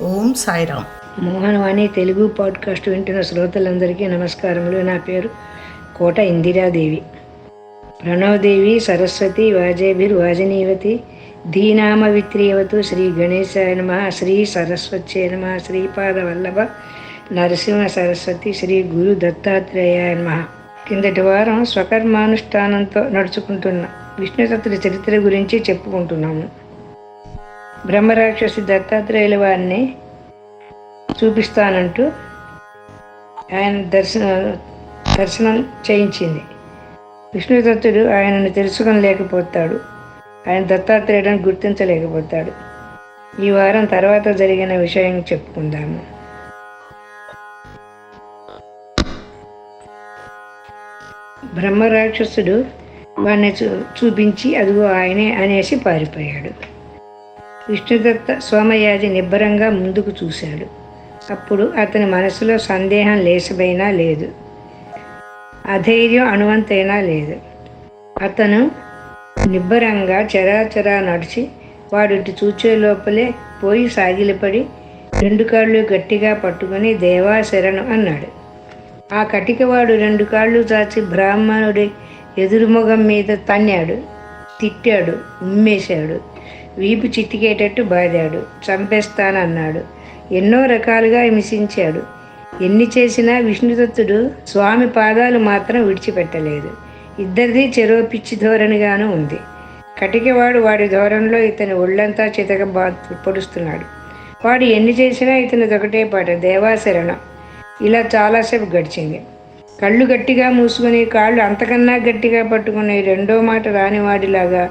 ఓం Sairam. Mohanavani Telugu podcast వింటున్న శ్రోతలందరికీ నమస్కారములు. నా పేరు కోట ఇందిరాదేవి. ప్రణవదేవి సరస్వతి వాజేభిర్ వాజనీవతి ధీనామ శ్రీ గణేశాయ నమ శ్రీ సరస్వత్యే నమ శ్రీపాద వల్లభ నరసింహ సరస్వతి శ్రీ గురు దత్తాత్రేయాయ నమ. కిందటి వారం స్వకర్మానుష్ఠానంతో నడుచుకుంటున్న విష్ణుతత్తుడి చరిత్ర గురించి చెప్పుకుంటున్నాము. బ్రహ్మరాక్షసి దత్తాత్రేయుల వారిని చూపిస్తానంటూ ఆయన దర్శన దర్శనం చేయించింది. విష్ణుదత్తుడు ఆయనను తెలుసుకోలేకపోతాడు ఆయన దత్తాత్రేయుడని గుర్తించలేకపోతాడు. ఈ వారం తర్వాత జరిగిన విషయం చెప్పుకుందాము. బ్రహ్మరాక్షసుడు వాడిని చూ చూపించి అదిగో ఆయనే అనేసి పారిపోయాడు. విష్ణుదత్త సోమయాజి నిబ్బరంగా ముందుకు చూశాడు. అప్పుడు అతని మనసులో సందేహం లేసబైనా లేదు. అధైర్యం అణువంతైనా లేదు. అతను నిబ్బరంగా చరాచరా నడిచి వాడిటి చూచే లోపలే పోయి సాగిలపడి రెండు కాళ్ళు గట్టిగా పట్టుకొని దేవా శరణు అన్నాడు. ఆ కటికవాడు రెండు కాళ్ళు చాచి బ్రాహ్మణుడి ఎదురుముఖం మీద తన్నాడు తిట్టాడు ఉమ్మేశాడు. వీపు చితికేటట్టు బాదాడు. చంపేస్తానన్నాడు. ఎన్నో రకాలుగా హింసించాడు ఎన్ని చేసినా విష్ణుదత్తుడు స్వామి పాదాలు మాత్రం విడిచిపెట్టలేదు. ఇద్దరిది చెరో పిచ్చి ధోరణిగాను ఉంది. కటికవాడు వాడి ధోరణిలో ఇతని ఒళ్ళంతా చితక బా పొడుస్తున్నాడు. వాడు ఎన్ని చేసినా ఇతనిది ఒకటే పాట దేవాశరణం. ఇలా చాలాసేపు గడిచింది. కళ్ళు గట్టిగా మూసుకొని కాళ్ళు అంతకన్నా గట్టిగా పట్టుకుని రెండో మాట రానివాడిలాగా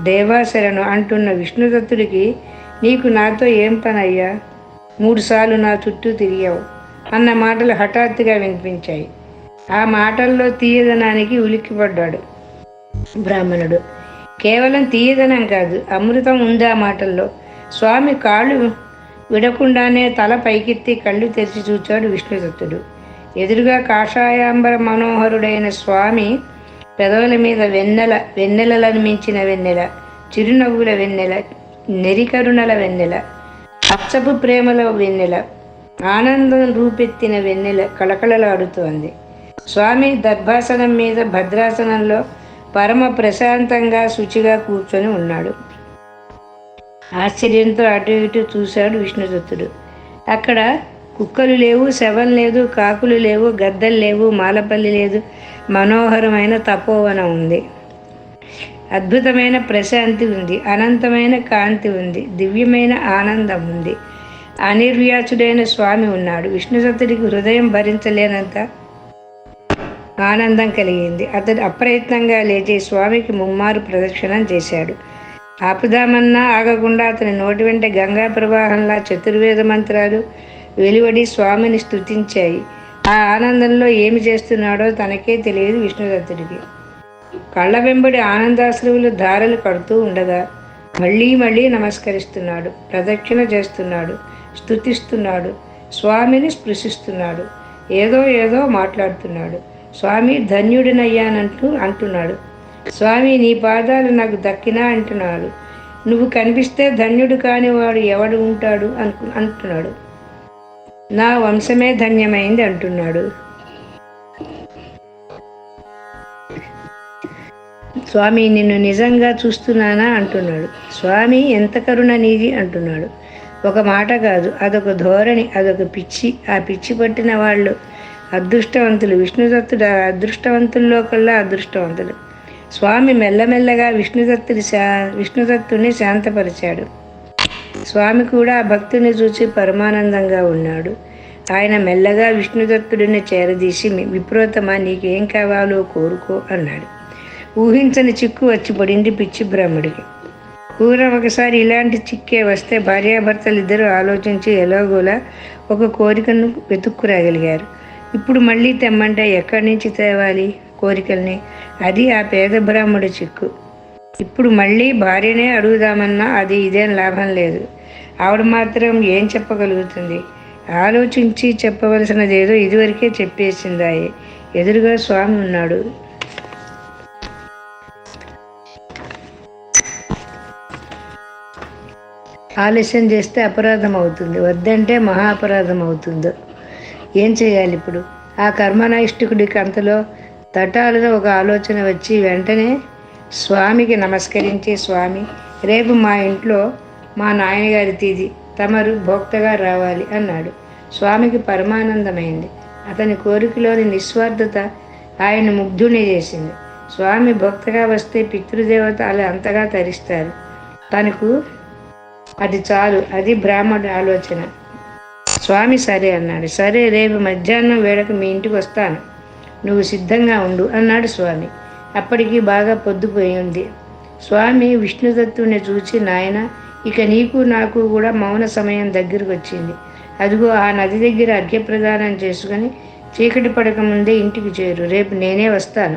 దేవాశరణు అంటున్న విష్ణుదత్తుడికి నీకు నాతో ఏం పనయ్యా? మూడుసార్లు నా చుట్టూ తిరిగావు అన్న మాటలు హఠాత్తుగా వినిపించాయి. ఆ మాటల్లో తీయదనానికి ఉలిక్కిపడ్డాడు బ్రాహ్మణుడు. కేవలం తీయదనం కాదు అమృతం ఉంది ఆ మాటల్లో. స్వామి కాళ్ళు విడకుండానే తల పైకెత్తి కళ్ళు తెరిచి చూచాడు విష్ణుదత్తుడు. ఎదురుగా కాషాయాంబర మనోహరుడైన స్వామి పెదవుల మీద వెన్నెల వెన్నెలలను మించిన వెన్నెల చిరునవ్వుల వెన్నెల నెరికరుణల వెన్నెల అచ్చపు ప్రేమల వెన్నెల ఆనందం రూపెత్తిన వెన్నెల కళకళలాడుతోంది. స్వామి దర్భాసనం మీద భద్రాసనంలో పరమ ప్రశాంతంగా శుచిగా కూర్చొని ఉన్నాడు. ఆశ్చర్యంతో అటు ఇటు చూశాడు విష్ణుదత్తుడు. అక్కడ కుక్కలు లేవు శవం లేదు కాకులు లేవు గద్దలు లేవు మాలపల్లి లేదు మనోహరమైన తపోవనం ఉంది. అద్భుతమైన ప్రశాంతి ఉంది. అనంతమైన కాంతి ఉంది. దివ్యమైన ఆనందం ఉంది. అనిర్వ్యాచుడైన స్వామి ఉన్నాడు. విష్ణుదత్తుడికి హృదయం భరించలేనంత ఆనందం కలిగింది. అతడు అప్రయత్నంగా లేచి స్వామికి ముమ్మారు ప్రదక్షిణం చేశాడు. ఆపుదామన్నా ఆగకుండా అతని నోటి వెంట గంగా ప్రవాహంలా చతుర్వేద మంత్రాలు వెలువడి స్వామిని స్తుతించాయి. ఆ ఆనందంలో ఏమి చేస్తున్నాడో తనకే తెలియదు విష్ణుదత్తుడికి. కళ్ళ వెంబడి ఆనందాశ్రువులు ధారలు కడుతూ ఉండగా మళ్ళీ మళ్ళీ నమస్కరిస్తున్నాడు ప్రదక్షిణ చేస్తున్నాడు స్తుతిస్తున్నాడు స్వామిని స్పృశిస్తున్నాడు ఏదో ఏదో మాట్లాడుతున్నాడు. స్వామి ధన్యుడినయ్యానంటూ అంటున్నాడు. స్వామి నీ పాదాలు నాకు దక్కినా అంటున్నాడు. నువ్వు కనిపిస్తే ధన్యుడు కాని వాడు ఎవడు ఉంటాడు అను అంటున్నాడు. నా వంశమే ధన్యమైంది అంటున్నాడు. స్వామి నిన్ను నిజంగా చూస్తున్నానా అంటున్నాడు. స్వామి ఎంత కరుణ నీది అంటున్నాడు. ఒక మాట కాదు అదొక ధోరణి అదొక పిచ్చి. ఆ పిచ్చి పట్టిన వాళ్ళు అదృష్టవంతులు. విష్ణుదత్తుడు అదృష్టవంతుల్లో కల్లా అదృష్టవంతుడు స్వామి మెల్లమెల్లగా విష్ణుదత్తుడి శా విష్ణుదత్తుని శాంతపరిచాడు. స్వామి కూడా ఆ భక్తుని చూసి పరమానందంగా ఉన్నాడు. ఆయన మెల్లగా విష్ణుదత్తుడిని చేరదీసి విప్రోతమా నీకేం కావాలో కోరుకో అన్నాడు. ఊహించని చిక్కు వచ్చి పడింది పిచ్చి బ్రహ్ముడికి. పూర్వం ఒకసారి ఇలాంటి చిక్కే వస్తే భార్యాభర్తలు ఇద్దరు ఆలోచించి ఎలాగోలా ఒక కోరికను వెతుక్కురాగలిగారు. ఇప్పుడు మళ్ళీ తెమ్మంటే ఎక్కడి నుంచి తేవాలి కోరికల్ని? అది ఆ పేద బ్రాహ్మడు చిక్కు. ఇప్పుడు మళ్ళీ భార్యనే అడుగుదామన్నా అది ఇదేం లాభం లేదు. ఆవిడ మాత్రం ఏం చెప్పగలుగుతుంది? ఆలోచించి చెప్పవలసినది ఏదో ఇదివరకే చెప్పేసిందాయి. ఎదురుగా స్వామి ఉన్నాడు. ఆలస్యం చేస్తే అపరాధం అవుతుంది వద్దంటే మహా అపరాధం అవుతుందో ఏం చేయాలి ఇప్పుడు? ఆ కర్మనాయిష్టికుడికి అంతలో తటాలుగా ఒక ఆలోచన వచ్చి వెంటనే స్వామికి నమస్కరించి స్వామి రేపు మా ఇంట్లో మా నాయనగారి తీది తమరు భోక్తగా రావాలి అన్నాడు. స్వామికి పరమానందమైంది. అతని కోరికలోని నిస్వార్థత ఆయన ముగ్ధుని చేసింది. స్వామి భక్తగా వస్తే పితృదేవత అలా అంతగా తరిస్తారు. తనకు అది చాలు అది బ్రాహ్మడు ఆలోచన. స్వామి సరే అన్నాడు. సరే రేపు మధ్యాహ్నం వేళకు మీ ఇంటికి వస్తాను. నువ్వు సిద్ధంగా ఉండు అన్నాడు స్వామి. అప్పటికి బాగా పొద్దుపోయి ఉంది. స్వామి విష్ణుదత్తుని చూచి నాయన ఇక నీకు నాకు కూడా మౌన సమయం దగ్గరకు వచ్చింది అదిగో ఆ నది దగ్గర అర్ఘ్యప్రదానం చేసుకుని చీకటి పడక ముందే ఇంటికి చేరు. రేపు నేనే వస్తాను.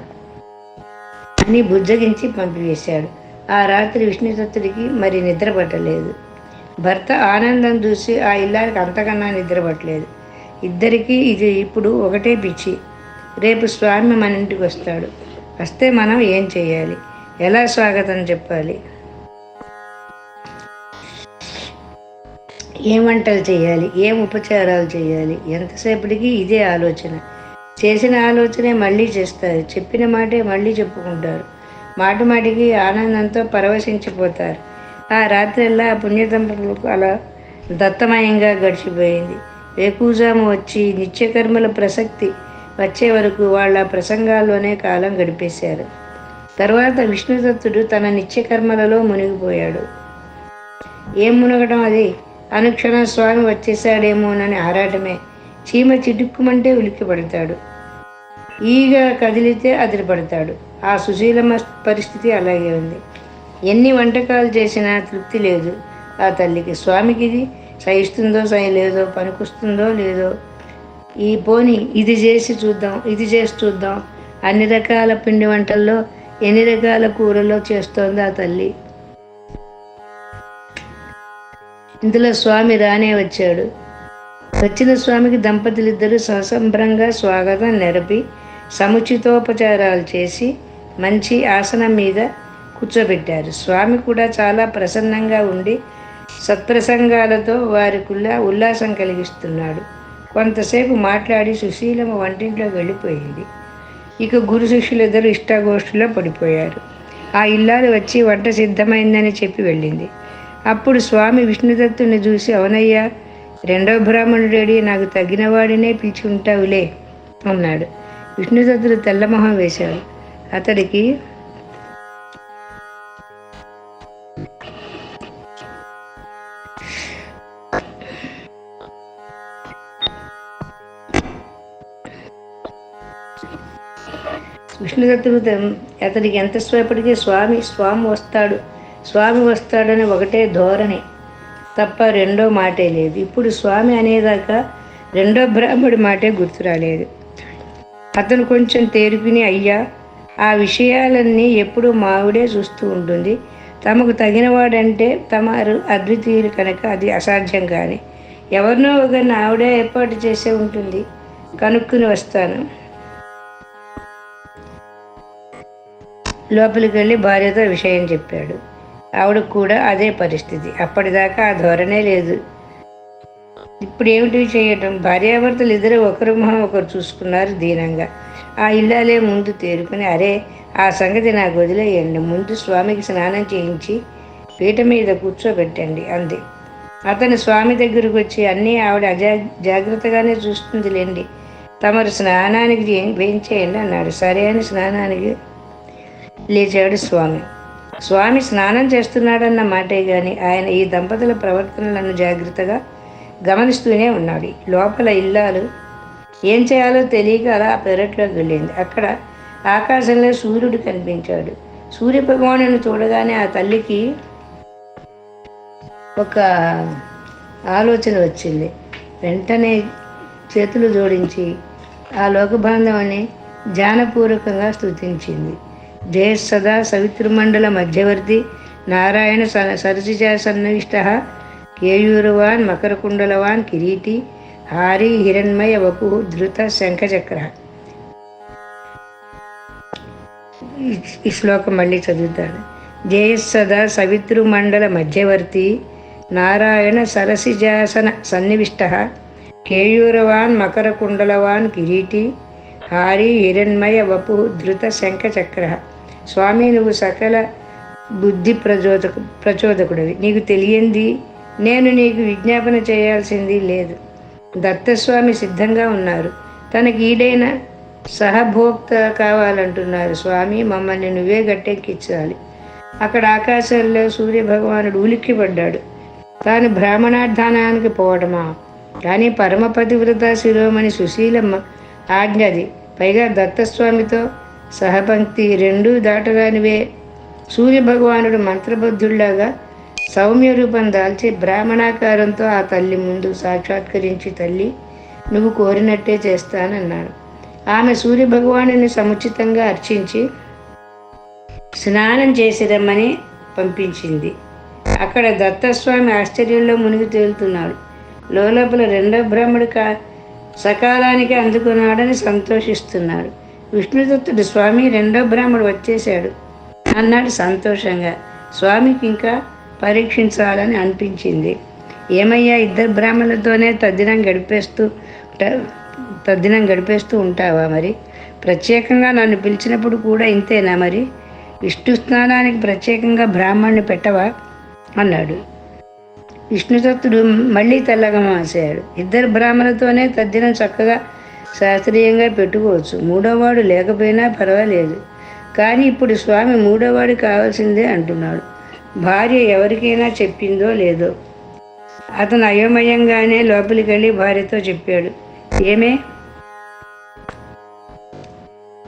అని బుజ్జగించి పంపివేశాడు. ఆ రాత్రి విష్ణుదత్తుడికి మరి నిద్ర పట్టలేదు. భర్త ఆనందం చూసి ఆ ఇల్లానికి అంతకన్నా నిద్ర పట్టలేదు. ఇద్దరికీ ఇది ఇప్పుడు ఒకటే పిచ్చి. రేపు స్వామి మన ఇంటికి వస్తాడు. వస్తే మనం ఏం చేయాలి? ఎలా స్వాగతం చెప్పాలి? ఏం వంటలు చేయాలి? ఏం ఉపచారాలు చేయాలి? ఎంతసేపటికి ఇదే ఆలోచన. చేసిన ఆలోచనే మళ్ళీ చేస్తారు. చెప్పిన మాటే మళ్ళీ చెప్పుకుంటారు. మాటి మాటికి ఆనందంతో పరవశించిపోతారు. ఆ రాత్రల్లా పుణ్యదంపతులకు అలా దత్తమయంగా గడిచిపోయింది. వేకూజాము వచ్చి నిత్యకర్మల ప్రసక్తి వచ్చే వరకు వాళ్ళ ప్రసంగాల్లోనే కాలం గడిపేశారు. తర్వాత విష్ణుదత్తుడు తన నిత్యకర్మలలో మునిగిపోయాడు. ఏం మునగడం అది? అనుక్షణం స్వామి వచ్చేసాడేమోనని ఆరాటమే. చీమ చిటుక్కుమంటే ఉలిక్కిపడతాడు. ఈగ కదిలితే అదిరిపడతాడు. ఆ సుశీలమ్మ పరిస్థితి అలాగే ఉంది. ఎన్ని వంటకాలు చేసినా తృప్తి లేదు. ఆ తల్లికి స్వామికి ఇది సహిస్తుందో సహిలేదో పనికొస్తుందో లేదో ఈ పోని ఇది చేసి చూద్దాం ఇది చేసి చూద్దాం. అన్ని రకాల పిండి వంటల్లో ఎన్ని రకాల కూరలో చేస్తోంది ఆ తల్లి? ఇందులో స్వామి రానే వచ్చాడు. వచ్చిన స్వామికి దంపతులిద్దరూ ససంభ్రంగా స్వాగతం నెరపి సముచితోపచారాలు చేసి మంచి ఆసనం మీద కూర్చోబెట్టారు. స్వామి కూడా చాలా ప్రసన్నంగా ఉండి సత్ప్రసంగాలతో వారికి ఉల్లాసం కలిగిస్తున్నాడు. కొంతసేపు మాట్లాడి సుశీలమ్మ వంటింట్లో వెళ్ళిపోయింది. ఇక గురు శిష్యులిద్దరూ ఇష్టాగోష్ఠిలో పడిపోయారు. ఆ ఇల్లాలు వచ్చి వంట సిద్ధమైందని చెప్పి వెళ్ళింది. అప్పుడు స్వామి విష్ణుదత్తుని చూసి అవునయ్యా రెండవ బ్రాహ్మణుడేడి నాకు తగిన వాడినే పిలిచి ఉంటావులే అన్నాడు. విష్ణుదత్తుడు తెల్లమొహం వేశాడు. అతడికి విష్ణుదత్తుడు అతనికి అతడికి ఎంతసేపటికి స్వామి స్వామి వస్తాడు. స్వామి వస్తాడని ఒకటే ధోరణి. తప్ప రెండో మాటే లేదు. ఇప్పుడు స్వామి అనేదాకా రెండో బ్రాహ్మడి మాటే గుర్తు రాలేదు. అతను కొంచెం తేరుకుని అయ్యా ఆ విషయాలన్నీ ఎప్పుడూ మావిడే చూస్తూ ఉంటుంది. తమకు తగినవాడంటే తమరు అద్వితీయులు కనుక అది అసాధ్యం కానీ ఎవరినో ఒకరిని ఆవిడే ఏర్పాటు చేసే ఉంటుంది. కనుక్కుని వస్తాను. లోపలికి వెళ్ళి భార్యతో విషయం చెప్పాడు. ఆవిడ కూడా అదే పరిస్థితి. అప్పటిదాకా ఆ ధోరణే లేదు. ఇప్పుడు ఏమిటి చేయటం? భార్యాభర్తలు ఇద్దరు ఒకరు మొహం ఒకరు చూసుకున్నారు దీనంగా. ఆ ఇల్లాలే ముందు తేరుకుని అరే ఆ సంగతి నాకు వదిలేయండి ముందు స్వామికి స్నానం చేయించి పీట మీద కూర్చోబెట్టండి అంది. అతను స్వామి దగ్గరకు వచ్చి అన్నీ ఆవిడ అజా జాగ్రత్తగానే చూస్తుందిలేండి. తమరు స్నానానికి వేయించేయండి అన్నాడు. సరే అని స్నానానికి లేచాడు స్వామి. స్వామి స్నానం చేస్తున్నాడన్న మాటే గాని ఆయన ఈ దంపతుల ప్రవర్తనలను జాగ్రత్తగా గమనిస్తూనే ఉన్నాడు. లోపల ఇల్లాలు ఏం చేయాలో తెలియక అలా పెరట్లోకి వెళ్ళింది. అక్కడ ఆకాశంలో సూర్యుడు కనిపించాడు. సూర్య భగవానుని చూడగానే ఆ తల్లికి ఒక ఆలోచన వచ్చింది. వెంటనే చేతులు జోడించి ఆ లోకబాంధవుని ధ్యానపూర్వకంగా స్థుతించింది జయ సదా సవితృమండల మధ్యవర్తి నారాయణ సరసిజా సన్నివిష్ట కేయూరవాన్ మకరకుండలవాన్ కిరీటి హారి హిరణ్మయ వపు ధృత శంఖచక్ర. ఈ- శ్లోకం మళ్ళీ చదువుతాను. జయస్సదా సవితృమండల మధ్యవర్తి నారాయణ సరసిజాసన సన్నివిష్ట కేయూరవాన్ మకరకుండలవాన్ కిరీటి హారి హిరణ్మయ వపు ధృత శంఖచక్ర. స్వామి నువ్వు సకల బుద్ధి ప్రచోదక ప్రచోదకుడివి. నీకు తెలియంది నేను నీకు విజ్ఞాపన చేయాల్సింది లేదు. దత్తస్వామి సిద్ధంగా ఉన్నారు. తనకి ఈడైన సహభోక్త కావాలంటున్నారు. స్వామి మమ్మల్ని నువ్వే గట్టెక్కించాలి. అక్కడ ఆకాశంలో సూర్య భగవానుడు ఉలిక్కిపడ్డాడు. తాను బ్రాహ్మణార్థానానికి పోవడమా కానీ పరమపతివ్రత శిరోమణి సుశీలమ్మ ఆజ్ఞది. పైగా దత్తస్వామితో సహపంక్తి రెండూ దాటరానివే. సూర్య భగవానుడు సౌమ్య రూపం దాల్చి బ్రాహ్మణాకారంతో ఆ తల్లి ముందు సాక్షాత్కరించి తల్లి నువ్వు కోరినట్టే చేస్తానన్నాడు ఆమె సూర్యభగవానుని సముచితంగా అర్చించి స్నానం చేసి రమ్మని పంపించింది. అక్కడ దత్తస్వామి ఆశ్చర్యంలో మునిగి తేలుతున్నాడు. లోపల రెండో బ్రాహ్మడు కా సకాలానికి అందుకున్నాడని సంతోషిస్తున్నాడు. విష్ణుదత్తుడు స్వామి రెండో బ్రాహ్మడు వచ్చేశాడు. అన్నాడు సంతోషంగా. స్వామికి ఇంకా పరీక్షించాలని అనిపించింది. ఏమయ్యా ఇద్దరు బ్రాహ్మణులతోనే తద్దినం గడిపేస్తూ తద్దినం గడిపేస్తూ ఉంటావా మరి? ప్రత్యేకంగా నన్ను పిలిచినప్పుడు కూడా ఇంతేనా మరి? విష్ణు స్నానానికి ప్రత్యేకంగా బ్రాహ్మణ్ణి పెట్టవా? అన్నాడు. విష్ణుదత్తుడు మళ్ళీ తెల్లగా మాసాడు. ఇద్దరు బ్రాహ్మణులతోనే తద్దినం చక్కగా శాస్త్రీయంగా పెట్టుకోవచ్చు. మూడోవాడు లేకపోయినా పర్వాలేదు. కానీ ఇప్పుడు స్వామి మూడోవాడు కావాల్సిందే అంటున్నాడు. భార్య ఎవరికైనా చెప్పిందో లేదో. అతను అయోమయంగానే లోపలికి వెళ్ళి భార్యతో చెప్పాడు. ఏమే?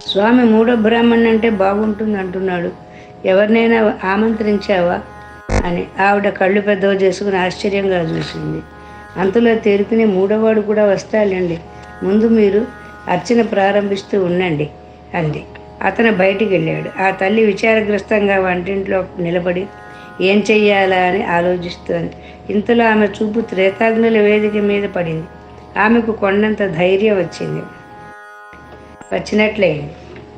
స్వామి మూడో బ్రాహ్మణ్ అంటే బాగుంటుంది అంటున్నాడు. ఎవరినైనా ఆమంత్రించావా? అని ఆవిడ కళ్ళు పెద్దవి చేసుకుని ఆశ్చర్యంగా చూసింది. అంతలో తేరుకుని మూడోవాడు కూడా వస్తాలండి ముందు మీరు అర్చన ప్రారంభిస్తూ ఉండండి అంది. అతను బయటికి వెళ్ళాడు. ఆ తల్లి విచారగ్రస్తంగా వంటింట్లో నిలబడి ఏం చెయ్యాలా? అని ఆలోచిస్తోంది. ఇంతలో ఆమె చూపు త్రేతాగ్నుల వేదిక మీద పడింది. ఆమెకు కొండంత ధైర్యం వచ్చింది. వచ్చినట్లయింది.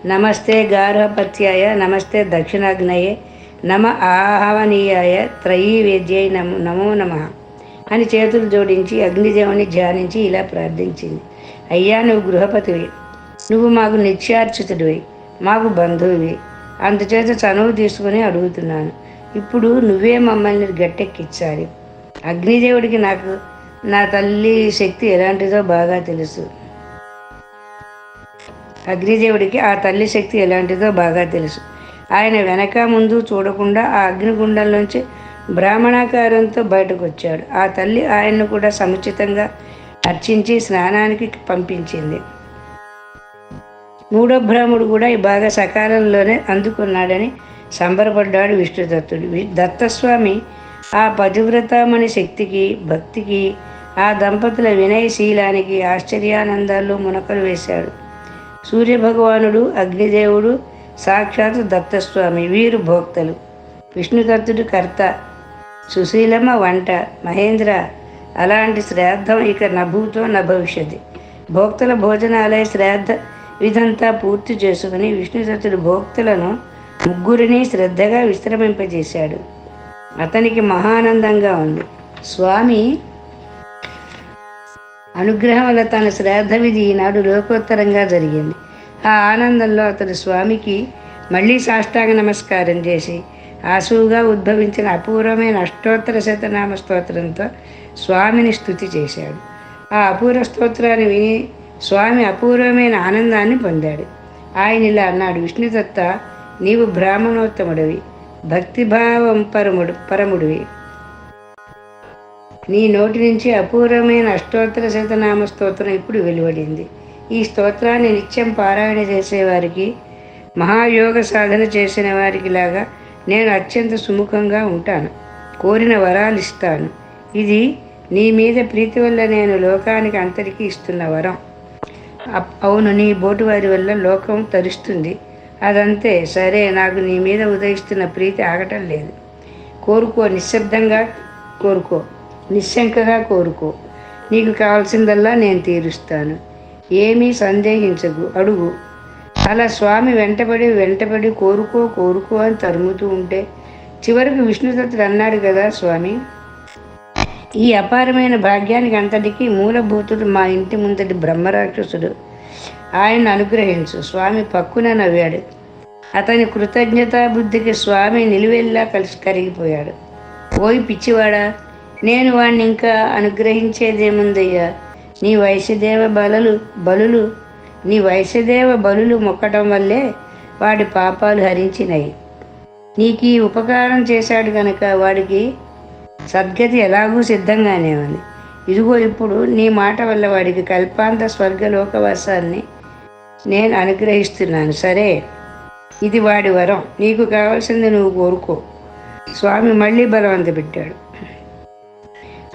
నమస్తే గార్హపత్యాయ నమస్తే దక్షిణాగ్నయే నమ ఆహవనీయాయ త్రయీ వేద్యై నమో నమో నమ అని చేతులు జోడించి అగ్నిదేవుని ధ్యానించి ఇలా ప్రార్థించింది. అయ్యా నువ్వు గృహపతివి. నువ్వు మాకు నిత్యార్చితుడివి మాకు బంధువువి. అందుచేత చనువు తీసుకుని అడుగుతున్నాను. ఇప్పుడు నువ్వే మమ్మల్ని గట్టెక్కిచ్చాలి. అగ్నిదేవుడికి నాకు నా తల్లి శక్తి ఎలాంటిదో బాగా తెలుసు. అగ్నిదేవుడికి ఆ తల్లి శక్తి ఎలాంటిదో బాగా తెలుసు. ఆయన వెనక ముందు చూడకుండా ఆ అగ్నిగుండంలోంచి బ్రాహ్మణాకారంతో బయటకు వచ్చాడు ఆ తల్లి ఆయన్ను కూడా సముచితంగా అర్చించి స్నానానికి పంపించింది. మూడో బ్రాహ్ముడు కూడా ఈ బాగా సకాలంలోనే అందుకున్నాడని సంబరపడ్డాడు విష్ణుదత్తుడు. దత్తస్వామి ఆ పతివ్రతమణి శక్తికి భక్తికి ఆ దంపతుల వినయశీలానికి ఆశ్చర్యానందాల్లో మునకలు వేశాడు. సూర్యభగవానుడు అగ్నిదేవుడు సాక్షాత్ దత్తస్వామి వీరు భోక్తలు. విష్ణుదత్తుడు కర్త సుశీలమ్మ వంట మహేంద్ర అలాంటి శ్రాద్ధం ఇక నభూతో న భవిష్యత్ భోక్తల భోజనాలయ శ్రాద్ధ విధంతా పూర్తి చేసుకుని విష్ణుదత్తుడు భోక్తలను ముగ్గురిని శ్రద్ధగా విశ్రమింపజేశాడు. అతనికి మహానందంగా ఉంది. స్వామి అనుగ్రహం వల్ల తన శ్రాద్ధ విధి ఈనాడు లోకోత్తరంగా జరిగింది. ఆ ఆనందంలో అతడు స్వామికి మళ్ళీ సాష్టాంగ నమస్కారం చేసి ఆసువుగా ఉద్భవించిన అపూర్వమైన అష్టోత్తర శతనామ స్తోత్రంతో స్వామిని స్థుతి చేశాడు. ఆ అపూర్వ స్తోత్రాన్ని విని స్వామి అపూర్వమైన ఆనందాన్ని పొందాడు. ఆయన ఇలా అన్నాడు విష్ణుదత్త నీవు బ్రాహ్మణోత్తముడివి భక్తిభావం పరముడు పరముడివి. నీ నోటి నుంచి అపూర్వమైన అష్టోత్తర శతనామ స్తోత్రం ఇప్పుడు వెలువడింది. ఈ స్తోత్రాన్ని నిత్యం పారాయణ చేసేవారికి మహాయోగ సాధన చేసిన వారికి లాగా నేను అత్యంత సుముఖంగా ఉంటాను. కోరిన వరాలు ఇస్తాను. ఇది నీ మీద ప్రీతి వల్ల నేను లోకానికి అంతరికి ఇస్తున్న వరం. అవును నీ బోటు వారి వల్ల లోకం తరుస్తుంది. అదంతే సరే నాకు నీ మీద ఉదయిస్తున్న ప్రీతి ఆగటం లేదు. కోరుకో నిశ్శబ్దంగా కోరుకో నిశ్శంకగా కోరుకో. నీకు కావాల్సిందల్లా నేను తీరుస్తాను. ఏమీ సందేహించకు అడుగు. అలా స్వామి వెంటబడి వెంటబడి కోరుకో కోరుకో అని తరుముతూ ఉంటే చివరికి విష్ణుదత్తుడు అన్నాడు కదా స్వామి ఈ అపారమైన భాగ్యానికి అంతటికీ మూలభూతుడు మా ఇంటి ముందటి బ్రహ్మరాక్షసుడు. ఆయన అనుగ్రహించు. స్వామి పక్కున నవ్వాడు. అతని కృతజ్ఞతా బుద్ధికి స్వామి నిలువెల్లా కలిసి కరిగిపోయాడు. ఓయ్ పిచ్చివాడా నేను వాణ్ణి ఇంకా అనుగ్రహించేదేముందయ్యా? నీ వయసుదేవ బలలు బలులు నీ వయసుదేవ బలులు మొక్కటం వల్లే వాడి పాపాలు హరించినాయి నీకు ఈ ఉపకారం చేశాడు గనక వాడికి సద్గతి ఎలాగూ సిద్ధంగానే ఉంది. ఇదిగో ఇప్పుడు నీ మాట వల్ల వాడికి కల్పాంత స్వర్గలోకవాసాన్ని నేను అనుగ్రహిస్తున్నాను. సరే? ఇది వాడి వరం. నీకు కావాల్సింది నువ్వు కోరుకో. స్వామి మళ్ళీ బలవంత పెట్టాడు.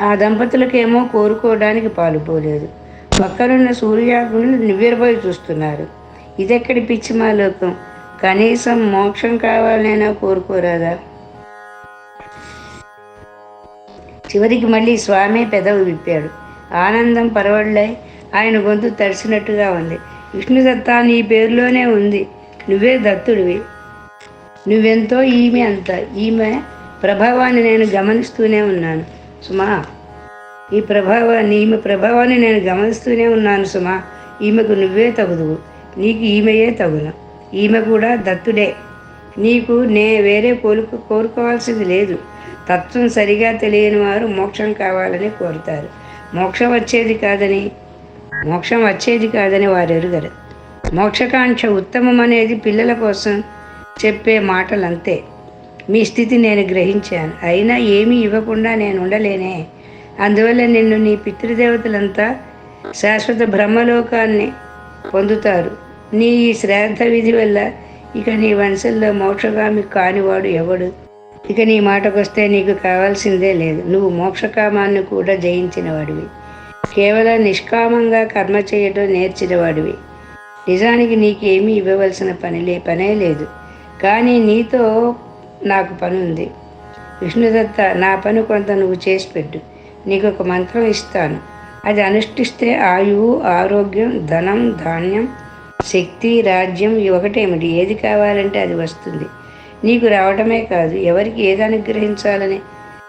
ఆ దంపతులకేమో కోరుకోవడానికి పాలుపోలేదు పక్కనున్న సూర్యాగ్నులు నివ్వెరపోయి చూస్తున్నారు. ఇదెక్కడి పిచ్చిమాలోకం కనీసం మోక్షం కావాలనైనా కోరుకోరాదా? చివరికి మళ్ళీ స్వామి పెదవి విప్పాడు. ఆనందం పరవళ్ళై ఆయన గొంతు తడిసినట్టుగా ఉంది. విష్ణుదత్త నీ పేరులోనే ఉంది. నువ్వే దత్తుడివి. నువ్వెంతో ఈమె అంత. ఈమె ప్రభావాన్ని నేను గమనిస్తూనే ఉన్నాను సుమా. ఈ ప్రభావాన్ని ఈమె ప్రభావాన్ని నేను గమనిస్తూనే ఉన్నాను సుమా. ఈమెకు నువ్వే తగుదువు. నీకు ఈమెయే తగును. ఈమె కూడా దత్తుడే. నీకు నే వేరే కోరుకు కోరుకోవాల్సింది లేదు. తత్వం సరిగా తెలియని వారు మోక్షం కావాలని కోరుతారు. మోక్షం వచ్చేది కాదని మోక్షం వచ్చేది కాదని వారు ఎరుగరు. మోక్షకాంక్ష ఉత్తమం అనేది పిల్లల కోసం చెప్పే మాటలంతే. మీ స్థితి నేను గ్రహించాను. అయినా ఏమీ ఇవ్వకుండా నేను ఉండలేనే. అందువల్ల నిన్ను నీ పితృదేవతలంతా శాశ్వత బ్రహ్మలోకాన్ని పొందుతారు. నీ ఈ శ్రాద్ధ విధి వల్ల ఇక నీ వంశంలో మోక్షగామి కానివాడు ఎవడు? ఇక నీ మాటకొస్తే నీకు కావాల్సిందే లేదు. నువ్వు మోక్షకామాన్ని కూడా జయించిన వాడివి కేవలం నిష్కామంగా కర్మ చేయడం నేర్చిన వాడివి నిజానికి నీకేమీ ఇవ్వవలసిన పని లే పనే లేదు. కానీ నీతో నాకు పని ఉంది విష్ణుదత్త నా పని కొంత నువ్వు చేసి పెట్టు. నీకు ఒక మంత్రం ఇస్తాను. అది అనుష్ఠిస్తే ఆయువు ఆరోగ్యం ధనం ధాన్యం శక్తి రాజ్యం ఇవి ఒకటేమిటి? ఏది కావాలంటే అది వస్తుంది. నీకు రావటమే కాదు ఎవరికి ఏది అనుగ్రహించాలని?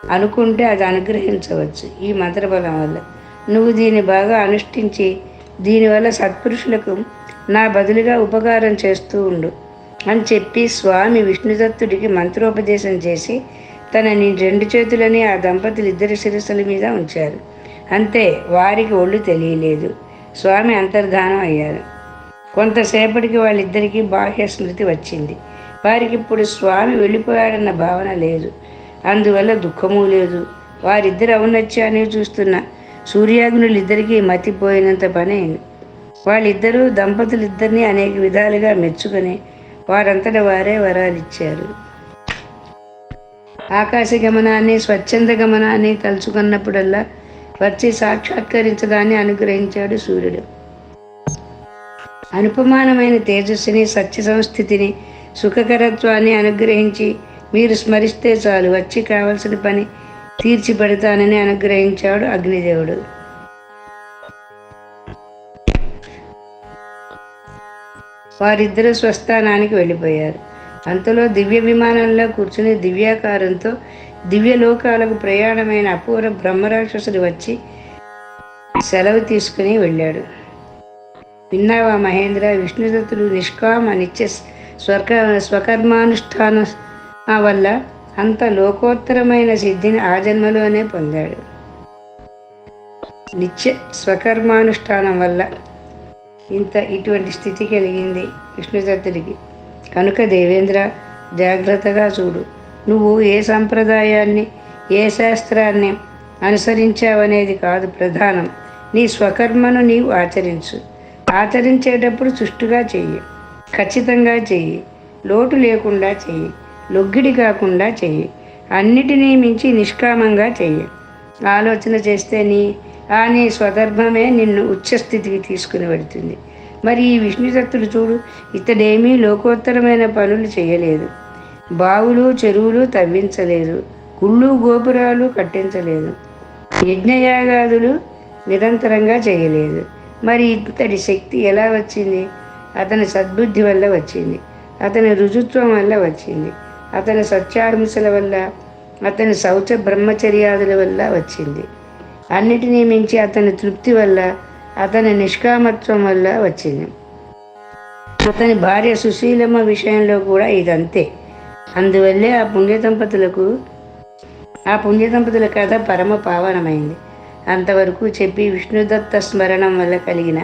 అనుకుంటే అది అనుగ్రహించవచ్చు ఈ మంత్రబలం వల్ల. నువ్వు దీన్ని బాగా అనుష్ఠించి దీనివల్ల సత్పురుషులకు నా బదులుగా ఉపకారం చేస్తూ ఉండు అని చెప్పి స్వామి విష్ణుదత్తుడికి మంత్రోపదేశం చేసి తన నీ రెండు చేతులని ఆ దంపతులు ఇద్దరి శిరస్సుల మీద ఉంచారు. అంతే వారికి ఒళ్ళు తెలియలేదు. స్వామి అంతర్ధానం అయ్యారు. కొంతసేపటికి వాళ్ళిద్దరికీ బాహ్య స్మృతి వచ్చింది. వారికి ఇప్పుడు స్వామి వెళ్ళిపోయాడన్న భావన లేదు. అందువల్ల దుఃఖము లేదు. వారిద్దరు ఔన్నత్యాన్ని చూస్తున్న సూర్యాగ్నులు ఇద్దరికీ మతిపోయినంత పని వాళ్ళిద్దరూ వాళ్ళిద్దరూ దంపతులిద్దరినీ అనేక విధాలుగా మెచ్చుకొని వారంతట వారే వరాలిచ్చారు. ఆకాశ గమనాన్ని స్వచ్ఛంద గమనాన్ని తలుచుకున్నప్పుడల్లా వచ్చి సాక్షాత్కరించడాన్ని అనుగ్రహించాడు సూర్యుడు. అనుపమానమైన తేజస్సుని సత్య సంస్థితిని సుఖకరత్వాన్ని అనుగ్రహించి మీరు స్మరిస్తే చాలు. వచ్చి కావలసిన పని తీర్చిపెడతానని అనుగ్రహించాడు అగ్నిదేవుడు. వారిద్దరూ స్వస్థానానికి వెళ్ళిపోయారు. అంతలో దివ్య విమానంలో కూర్చుని దివ్యాకారంతో దివ్య లోకాలకు ప్రయాణమైన అపూర్వ బ్రహ్మరాక్షసుడు వచ్చి సెలవు తీసుకుని వెళ్ళాడు. విన్నావా మహేంద్ర? విష్ణుదత్తుడు నిష్కామ నిత్య స్వక స్వకర్మానుష్ఠాన వల్ల అంత లోకోత్తరమైన సిద్ధిని ఆ జన్మలోనే పొందాడు. నిత్య స్వకర్మానుష్ఠానం వల్ల ఇంత ఇటువంటి స్థితి కలిగింది విష్ణుదత్తుడికి కనుక దేవేంద్ర జాగ్రత్తగా చూడు. నువ్వు ఏ సంప్రదాయాన్ని ఏ శాస్త్రాన్ని అనుసరించావనేది కాదు ప్రధానం. నీ స్వకర్మను నీవు ఆచరించు. ఆచరించేటప్పుడు సుష్టుగా చెయ్యి. ఖచ్చితంగా చెయ్యి. లోటు లేకుండా చెయ్యి. లొగ్గిడి కాకుండా చెయ్యి. అన్నిటినీ మించి నిష్కామంగా చెయ్యి. ఆలోచన చేస్తే నీ ఆ నీ స్వధర్మమే నిన్ను ఉచ్చస్థితికి తీసుకుని వెడుతుంది మరి ఈ విష్ణుదత్తుడు చూడు ఇతడేమీ లోకోత్తరమైన పనులు చేయలేదు బావులు చెరువులు తవ్వించలేదు. గుళ్ళు గోపురాలు కట్టించలేదు. యజ్ఞయాగాదులు నిరంతరంగా చేయలేదు మరి ఇతడి శక్తి ఎలా వచ్చింది? అతని సద్బుద్ధి వల్ల వచ్చింది. అతని రుజుత్వం వల్ల వచ్చింది. అతని సత్యాహింసల వల్ల అతని శౌచ బ్రహ్మచర్యాదుల వల్ల వచ్చింది. అన్నిటినీ మించి అతని తృప్తి వల్ల అతని నిష్కామత్వం వల్ల వచ్చింది. అతని భార్య సుశీలమ్మ విషయంలో కూడా ఇదంతే. అందువల్లే ఆ పుణ్యదంపతులకు ఆ పుణ్యదంపతుల కథ పరమ పావనమైంది. అంతవరకు చెప్పి విష్ణుదత్త స్మరణం వల్ల కలిగిన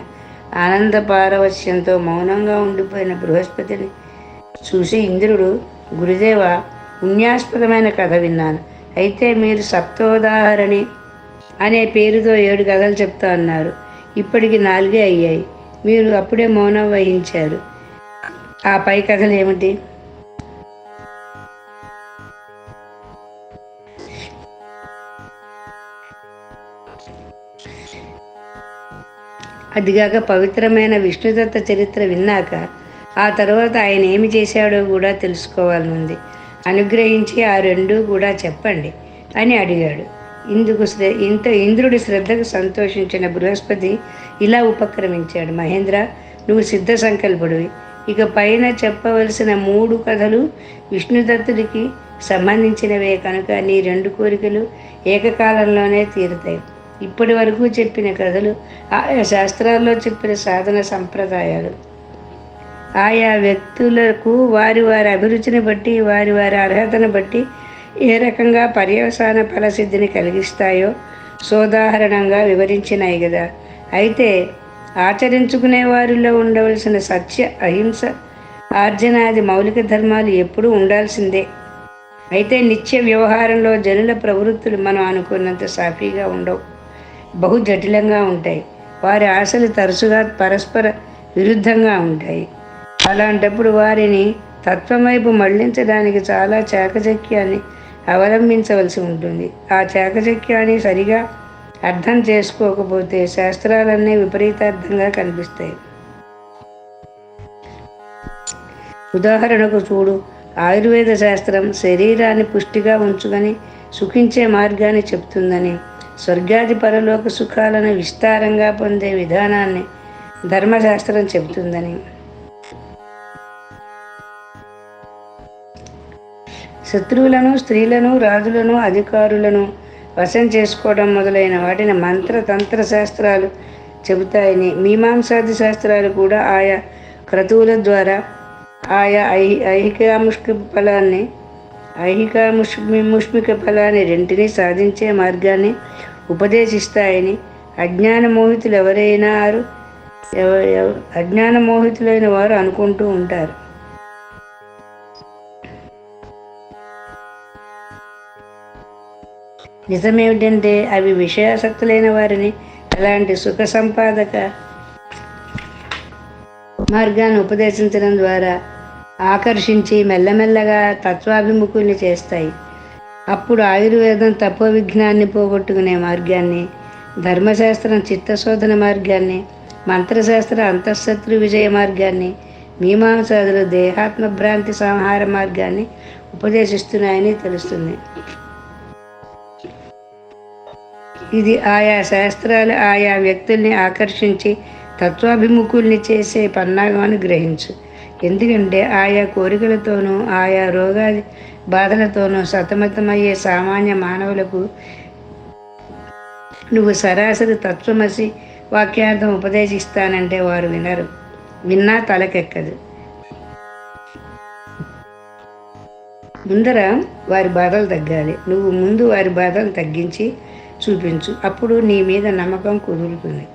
ఆనంద పారవశ్యంతో మౌనంగా ఉండిపోయిన బృహస్పతిని చూసి ఇంద్రుడు గురుదేవ పుణ్యాస్పదమైన కథ విన్నాను. అయితే మీరు సప్తోదాహరణి అనే పేరుతో ఏడు కథలు చెప్తా అన్నారు. ఇప్పటికి నాలుగే అయ్యాయి. మీరు అప్పుడే మౌనం వహించారు. ఆ పై కథలు ఏమిటి? అదిగాక పవిత్రమైన విష్ణుదత్త చరిత్ర విన్నాక ఆ తర్వాత ఆయన ఏమి చేశాడో కూడా తెలుసుకోవాలనుంది. అనుగ్రహించి ఆ రెండు కూడా చెప్పండి అని అడిగాడు. ఇందుకు శ్ర ఇంత ఇంద్రుడి శ్రద్ధకు సంతోషించిన బృహస్పతి ఇలా ఉపక్రమించాడు. మహేంద్ర నువ్వు సిద్ధ సంకల్పుడివి. ఇక పైన చెప్పవలసిన మూడు కథలు విష్ణుదత్తుడికి సంబంధించినవే కనుక నీ రెండు కోరికలు ఏకకాలంలోనే తీరుతాయి. ఇప్పటి వరకు చెప్పిన కథలు ఆయా శాస్త్రాల్లో చెప్పిన సాధన సంప్రదాయాలు. ఆయా వ్యక్తులకు వారి వారి అభిరుచిని బట్టి వారి వారి అర్హతను బట్టి ఏ రకంగా పర్యవసాన ఫలసిద్ధిని కలిగిస్తాయో సోదాహరణంగా వివరించినాయి కదా అయితే ఆచరించుకునే వారిలో ఉండవలసిన సత్య అహింస ఆర్జనాది మౌలిక ధర్మాలు ఎప్పుడూ ఉండాల్సిందే. అయితే నిత్య వ్యవహారంలో జనుల ప్రవృత్తులు మనం అనుకున్నంత సాఫీగా ఉండవు. బహు జటిలంగా ఉంటాయి. వారి ఆశలు తరచుగా పరస్పర విరుద్ధంగా ఉంటాయి. అలాంటప్పుడు వారిని తత్వం వైపు మళ్ళించడానికి చాలా చాకచక్యాన్ని అవలంబించవలసి ఉంటుంది. ఆ చాకచక్యాన్ని సరిగా అర్థం చేసుకోకపోతే శాస్త్రాలన్నీ విపరీతార్థంగా కనిపిస్తాయి. ఉదాహరణకు చూడు ఆయుర్వేద శాస్త్రం శరీరాన్ని పుష్టిగా ఉంచుకొని సుఖించే మార్గాన్ని చెప్తుందని. స్వర్గాది పరలోక సుఖాలను విస్తారంగా పొందే విధానాన్ని ధర్మశాస్త్రం చెబుతుందని. శత్రువులను స్త్రీలను రాజులను అధికారులను వశం చేసుకోవడం మొదలైన వాటిని మంత్ర తంత్ర శాస్త్రాలు చెబుతాయని మీమాంసాది శాస్త్రాలు కూడా ఆయా క్రతువుల ద్వారా ఆయా ఐ ఐహికాముష్క ఫలాన్ని ఐహికాముష్మి ముష్మిక ఫలాన్ని రెంటిని సాధించే మార్గాన్ని ఉపదేశిస్తాయని అజ్ఞాన మోహితులు ఎవరైనా అజ్ఞాన మోహితులైన వారు అనుకుంటూ ఉంటారు. నిజమేమిటంటే అవి విషయాసక్తులైన వారిని అలాంటి సుఖ సంపాదక మార్గాన్ని ఉపదేశించడం ద్వారా ఆకర్షించి మెల్లమెల్లగా తత్వాభిముఖుల్ని చేస్తాయి. అప్పుడు ఆయుర్వేదం తపో విఘ్నాన్ని పోగొట్టుకునే మార్గాన్ని ధర్మశాస్త్రం చిత్తశోధన మార్గాన్ని మంత్రశాస్త్ర అంతఃశత్రు విజయ మార్గాన్ని మీమాంసాదులు దేహాత్మ భ్రాంతి సంహార మార్గాన్ని ఉపదేశిస్తున్నాయని తెలుస్తుంది. ఇది ఆయా శాస్త్రాలు ఆయా వ్యక్తుల్ని ఆకర్షించి తత్వాభిముఖుల్ని చేసే పన్నాగమని గ్రహించు. ఎందుకంటే ఆయా కోరికలతోనూ ఆయా రోగాది బాధలతోనూ సతమతమయ్యే సామాన్య మానవులకు నువ్వు సరాసరి తత్వమసి వాక్యార్థం ఉపదేశిస్తానంటే వారు వినరు. విన్నా తలకెక్కదు. ముందర వారి బాధలు తగ్గాలి. నువ్వు ముందు వారి బాధలు తగ్గించి చూపించు. అప్పుడు నీ మీద నమ్మకం కుదురుతుంది.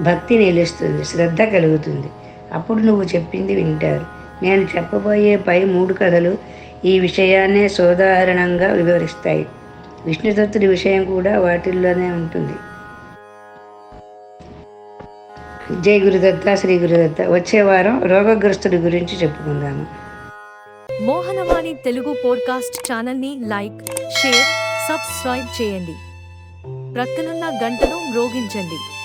భక్తి నిలుస్తుంది. శ్రద్ధ కలుగుతుంది. అప్పుడు నువ్వు చెప్పింది వింటారు. నేను చెప్పబోయే పై మూడు కథలు ఈ విషయాన్నే సోదాహరణంగా వివరిస్తాయి. విష్ణుదత్తుడి విషయం కూడా వాటిల్లోనే ఉంటుంది. జై గురుదత్త శ్రీ గురుదత్త. వచ్చే వారం రోగగ్రస్తుడి గురించి చెప్పుకుందాము. మోహనవాణి తెలుగు పోడ్కాస్ట్ ఛానల్ని లైక్ షేర్ సబ్స్క్రైబ్ చేయండి. ప్రక్కనున్న గంటను మ్రోగించండి.